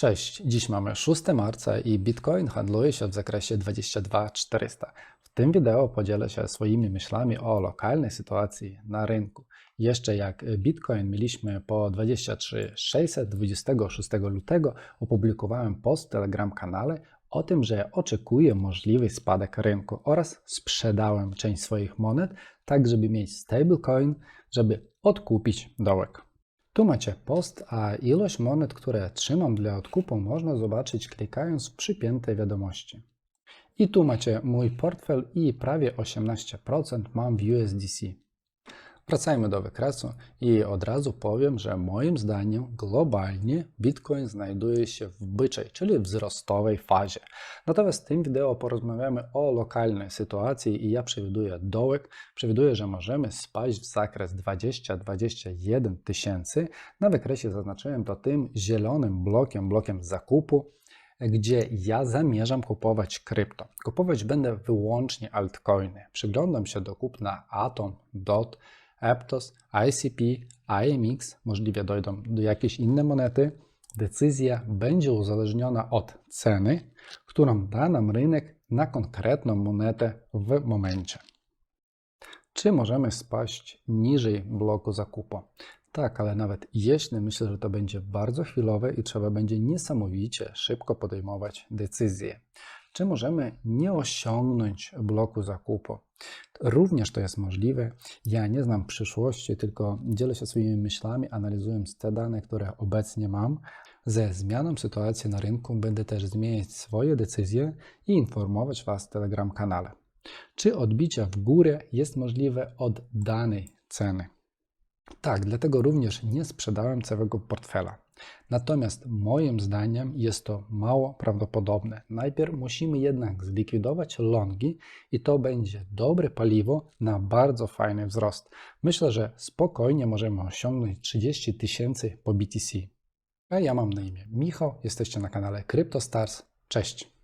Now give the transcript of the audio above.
Cześć, dziś mamy 6 marca i Bitcoin handluje się w zakresie 22400. W tym wideo podzielę się swoimi myślami o lokalnej sytuacji na rynku. Jeszcze jak Bitcoin mieliśmy po 23600 26 lutego, opublikowałem post w Telegram kanale o tym, że oczekuję możliwy spadek rynku oraz sprzedałem część swoich monet, tak żeby mieć stablecoin, żeby odkupić dołek. Tu macie post, a ilość monet, które trzymam dla odkupu, można zobaczyć klikając w przypięte wiadomości. I tu macie mój portfel i prawie 18% mam w USDC. Wracajmy do wykresu i od razu powiem, że moim zdaniem globalnie Bitcoin znajduje się w byczej, czyli wzrostowej fazie. Natomiast w tym wideo porozmawiamy o lokalnej sytuacji i ja przewiduję dołek, przewiduję, że możemy spaść w zakres 20-21 tysięcy. Na wykresie zaznaczyłem to tym zielonym blokiem, blokiem zakupu, gdzie ja zamierzam kupować krypto. Kupować będę wyłącznie altcoiny. Przyglądam się do kupna Atom, DOT, Aptos, ICP, IMX, możliwie dojdą do jakiejś inne monety. Decyzja będzie uzależniona od ceny, którą da nam rynek na konkretną monetę w momencie. Czy możemy spaść niżej bloku zakupu? Tak, ale nawet jeśli myślę, że to będzie bardzo chwilowe i trzeba będzie niesamowicie szybko podejmować decyzje. Czy możemy nie osiągnąć bloku zakupu? Również to jest możliwe. Ja nie znam przyszłości, tylko dzielę się swoimi myślami, analizując te dane, które obecnie mam. Ze zmianą sytuacji na rynku będę też zmieniać swoje decyzje i informować Was w Telegram kanale. Czy odbicie w górę jest możliwe od danej ceny? Tak, dlatego również nie sprzedałem całego portfela. Natomiast moim zdaniem jest to mało prawdopodobne. Najpierw musimy jednak zlikwidować longi i to będzie dobre paliwo na bardzo fajny wzrost. Myślę, że spokojnie możemy osiągnąć 30 tysięcy po BTC. A ja mam na imię Michał, jesteście na kanale CryptoStars. Cześć!